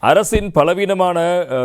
அரசின் பலவீனமான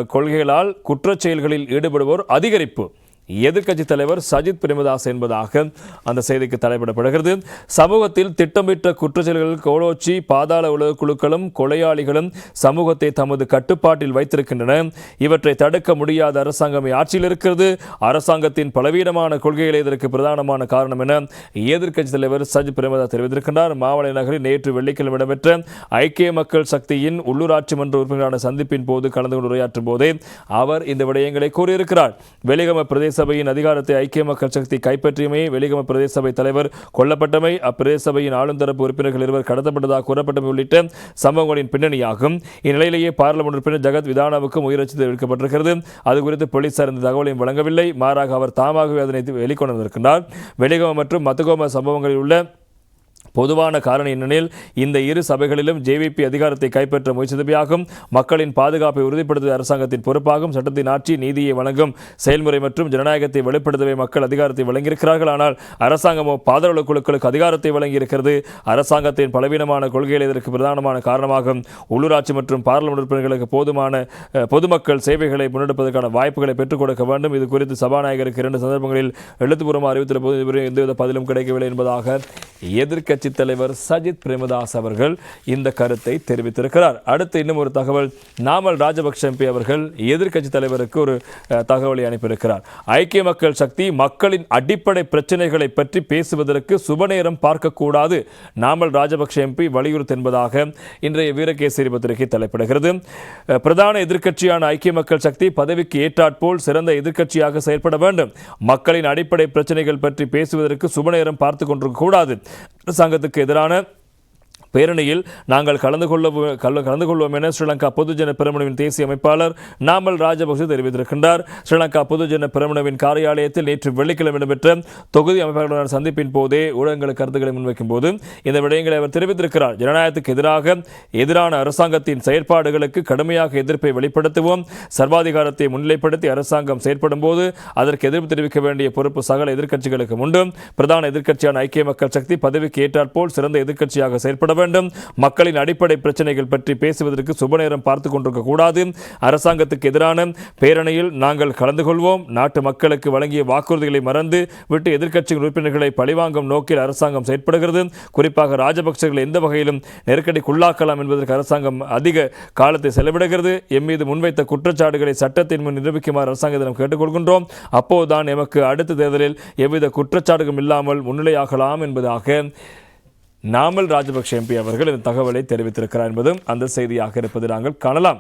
கொள்கைகளால் குற்றச் செயல்களில் ஈடுபடுவோர் அதிகரிப்பு. எதிர்க்கட்சித் தலைவர் சஜித் பிரேமதாஸ் என்பதாக அந்த செய்திக்கு தலைப்பிடப்படுகிறது. சமூகத்தில் திட்டமிட்ட குற்றச்செயல்கள் கோலோச்சி பாதாள உலக குழுக்களும் கொலையாளிகளும் சமூகத்தை தமது கட்டுப்பாட்டில் வைத்திருக்கின்றன. இவற்றை தடுக்க முடியாத அரசாங்கமே ஆட்சியில் இருக்கிறது. அரசாங்கத்தின் பலவீனமான கொள்கைகளே இதற்கு பிரதானமான காரணம் என எதிர்க்கட்சித் தலைவர் சஜித் பிரேமதாஸ் தெரிவித்திருக்கின்றார். மாவளை நகரில் நேற்று வெள்ளிக்கிழமை இடம்பெற்ற ஐக்கிய மக்கள் சக்தியின் உள்ளூராட்சி மன்ற உறுப்பினரான சந்திப்பின் போது கலந்து கொண்டு உரையாற்றும் போதே அவர் இந்த விடயங்களை கூறியிருக்கிறார். வெளிகம பிரதேச சபையின் அதிகாரத்தை ஐக்கிய மக்கள் சக்தி கைப்பற்றியமை வெளிகம பிரதேச சபை தலைவர் கொல்லப்பட்டமை அப்பிரதேச சபையின் ஆளுந்தரப்பு உறுப்பினர்கள் இருவர் கடத்தப்பட்டதாக கூறப்பட்டமை உள்ளிட்ட சம்பவங்களின் பின்னணியாகும். இந்நிலையிலேயே பாராளுமன்ற உறுப்பினர் ஜகத் விதானாவுக்கும் உயிரச்சு தெரிவிக்கப்பட்டிருக்கிறது அது குறித்து போலீசார் இந்த தகவலையும் வழங்கவில்லை. மாறாக அவர் தாமாகவே அதனை வெளிக்கொண்டு வந்திருக்கிறார் வெளிகம மற்றும் மத்துகோம சம்பவங்களில் உள்ள பொதுவான காரணம் என்னெனில் இந்த இரு சபைகளிலும் ஜேவிபி அதிகாரத்தை கைப்பற்ற முயற்சித்தவையாகும் மக்களின் பாதுகாப்பை உறுதிப்படுத்துவது அரசாங்கத்தின் பொறுப்பாகும் சட்டத்தின் ஆட்சி நீதியை வழங்கும் செயல்முறை மற்றும் ஜனநாயகத்தை வெளிப்படுத்தவே மக்கள் அதிகாரத்தை வழங்கியிருக்கிறார்கள். ஆனால் அரசாங்கமோ பாதாள குழுக்களுக்கு அதிகாரத்தை வழங்கியிருக்கிறது. அரசாங்கத்தின் பலவீனமான கொள்கைகள் இதற்கு பிரதானமான காரணமாகும். உள்ளூராட்சி மற்றும் பாராளுமன்ற உறுப்பினர்களுக்கு போதுமான பொதுமக்கள் சேவைகளை முன்னெடுப்பதற்கான வாய்ப்புகளை பெற்றுக் கொடுக்க வேண்டும். இது குறித்து சபாநாயகருக்கு இரண்டு சந்தர்ப்பங்களில் எழுத்துப்பூர்வமாக அறிவித்த போது எந்தவித பதிலும் கிடைக்கவில்லை என்பதாக எதிர்க்கட்சித் தலைவர் சஜித் பிரேமதாஸ் அவர்கள் இந்த கருத்தை தெரிவித்திருக்கிறார். அடுத்து இன்னும் ஒரு தகவல். நாமல் ராஜபக்ஷ எம்பி அவர்கள் எதிர்க்கட்சித் தலைவருக்கு ஒரு தகவலை அனுப்பியிருக்கிறார். ஐக்கிய மக்கள் சக்தி மக்களின் அடிப்படை பிரச்சனைகளை பற்றி பேசுவதற்கு சுபநேரம் பார்க்கக்கூடாது. நாமல் ராஜபக்ஷ எம்பி வலியுறுத்து என்பதாக இன்றைய வீரகேசரி பத்திரிகை தலைப்பிடுகிறது. பிரதான எதிர்க்கட்சியான ஐக்கிய மக்கள் சக்தி பதவிக்கு ஏற்றாற்போல் சிறந்த எதிர்க்கட்சியாக செயல்பட வேண்டும். மக்களின் அடிப்படை பிரச்சனைகள் பற்றி பேசுவதற்கு சுபநேரம் பார்த்து கொண்டிருக்க கூடாது அரசாங்கத்துக்கு எதிரான பேரணியில் நாங்கள் கலந்து கொள்ள கல- கலந்து கொள்வோம் என ஸ்ரீலங்கா பொதுஜன பெருமனவின் தேசிய அமைப்பாளர் நாமல் ராஜபக்சே தெரிவித்திருக்கின்றார். ஸ்ரீலங்கா பொதுஜன பெருமனவின் காரியாலயத்தில் நேற்று வெள்ளிக்கிழமை இடம்பெற்ற தொகுதி அமைப்பாளருடன் சந்திப்பின் போதே ஊடகங்களுக்கு கருத்துக்களை முன்வைக்கும் போது இந்த விடயங்களை அவர் தெரிவித்திருக்கிறார். ஜனநாயகத்துக்கு எதிராக எதிரான அரசாங்கத்தின் செயற்பாடுகளுக்கு கடுமையாக எதிர்ப்பை வெளிப்படுத்துவோம். சர்வாதிகாரத்தை முன்னிலைப்படுத்தி அரசாங்கம் செயற்படும் போது அதற்கு எதிர்ப்பு தெரிவிக்க வேண்டிய பொறுப்பு சகல எதிர்க்கட்சிகளுக்கு உண்டு. பிரதான எதிர்க்கட்சியான ஐக்கிய மக்கள் சக்தி பதவிக்கு ஏற்றாற்போல் சிறந்த எதிர்க்கட்சியாக செயற்பட வேண்டும் மக்களின் அடிப்படை பிரச்சனைகள் பற்றி பேசுவதற்கு சுபநேரம் பார்த்து கொண்டிருக்க கூடாது. அரசாங்கத்துக்கு எதிரான பேரணியில் நாங்கள் கலந்து கொள்வோம். நாட்டு மக்களுக்கு வழங்கிய வாக்குறுதிகளை மறந்து விட்டு எதிர்க்கட்சி உறுப்பினர்களை பழிவாங்கும் நோக்கில் அரசாங்கம் செயற்படுகிறது. குறிப்பாக ராஜபக்சர்கள் எந்த வகையிலும் நெருக்கடிக்குள்ளாக்கலாம் என்பதற்கு அரசாங்கம் அதிக காலத்தை செலவிடுகிறது. எம் மீது முன்வைத்த குற்றச்சாட்டுகளை சட்டத்தின் முன் நிரூபிக்குமாறு அரசாங்கத்திடம் கேட்டுக்கொள்கின்றோம். அப்போதுதான் எமக்கு அடுத்த தேர்தலில் எவ்வித குற்றச்சாட்டுகளும் இல்லாமல் முன்னிலையாகலாம் என்பதாக நாமல் ராஜபக்ஷ எம்பி அவர்கள் இந்த தகவலை தெரிவித்திருக்கிறார் என்பதும் அந்த செய்தியாக இருப்பது நாங்கள் காணலாம்.